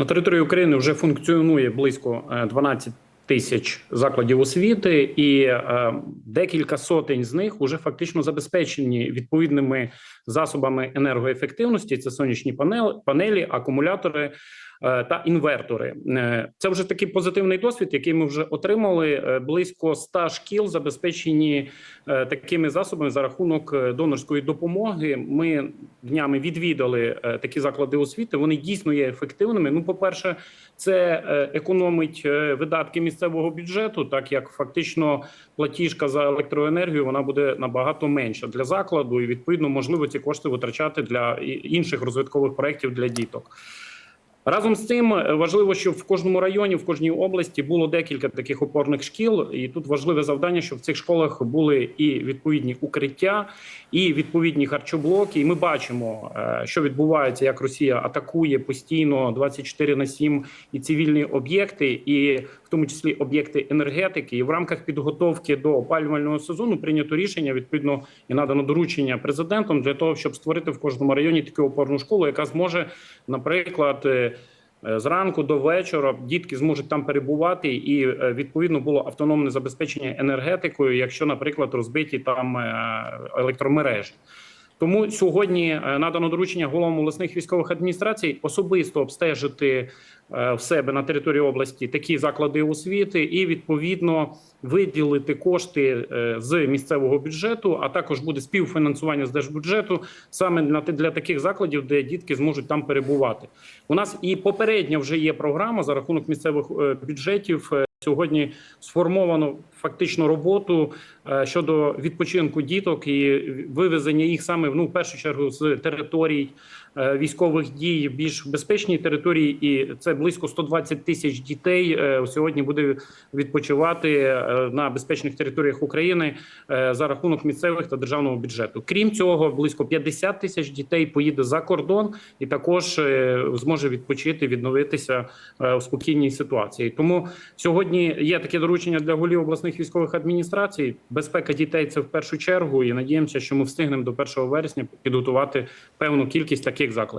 На території України вже функціонує близько е, 12 тисяч закладів освіти, і е, декілька сотень з них вже фактично забезпечені відповідними засобами енергоефективності. Це сонячні панел- панелі, акумулятори. Е, Та інвертори Е, це вже такий позитивний досвід, який ми вже отримали. Е, Близько 100 шкіл забезпечені такими засобами за рахунок донорської допомоги. Ми днями відвідали такі заклади освіти. Вони дійсно є ефективними. Ну, по перше, це економить видатки місцевого бюджету, так як фактично платіжка за електроенергію вона буде набагато менша для закладу, і відповідно можливо ці кошти витрачати для інших розвиткових проєктів для діток. Разом з цим е, важливо, щоб в кожному районі, в кожній області було декілька таких опорних шкіл, і тут важливе завдання, щоб в цих школах були і відповідні укриття, і відповідні харчоблоки. І ми бачимо, е, що відбувається, як Росія атакує постійно 24 на 7 і цивільні об'єкти, і в тому числі об'єкти енергетики. І в рамках підготовки до опалювального сезону прийнято рішення відповідно і надано доручення президентом для того, щоб створити в кожному районі таку опорну школу, яка зможе, наприклад. Е, Зранку до вечора дітки зможуть там перебувати, і е, відповідно було автономне забезпечення енергетикою, якщо, наприклад, розбиті там е, електромережі. Тому сьогодні е, надано доручення головам обласних військових адміністрацій особисто обстежити е, в себе на території області такі заклади освіти і відповідно виділити кошти е, з місцевого бюджету, а також буде співфінансування з держбюджету саме для, таких закладів, де дітки зможуть там перебувати. У нас і попередня вже є програма за рахунок місцевих бюджетів. Сьогодні сформовано фактично роботу е, щодо відпочинку діток і вивезення їх саме ну, в першу чергу з територій е, військових дій більш безпечні території, і це близько 120 тисяч дітей е, сьогодні буде відпочивати на безпечних територіях України за рахунок місцевих та державного бюджету. Крім цього, близько 50 тисяч дітей поїде за кордон і також зможе відпочити, відновитися в спокійній ситуації. Тому сьогодні є таке доручення для голів обласних військових адміністрацій. Безпека дітей це в першу чергу, і надіємося, що ми встигнемо до 1 вересня підготувати певну кількість таких закладів.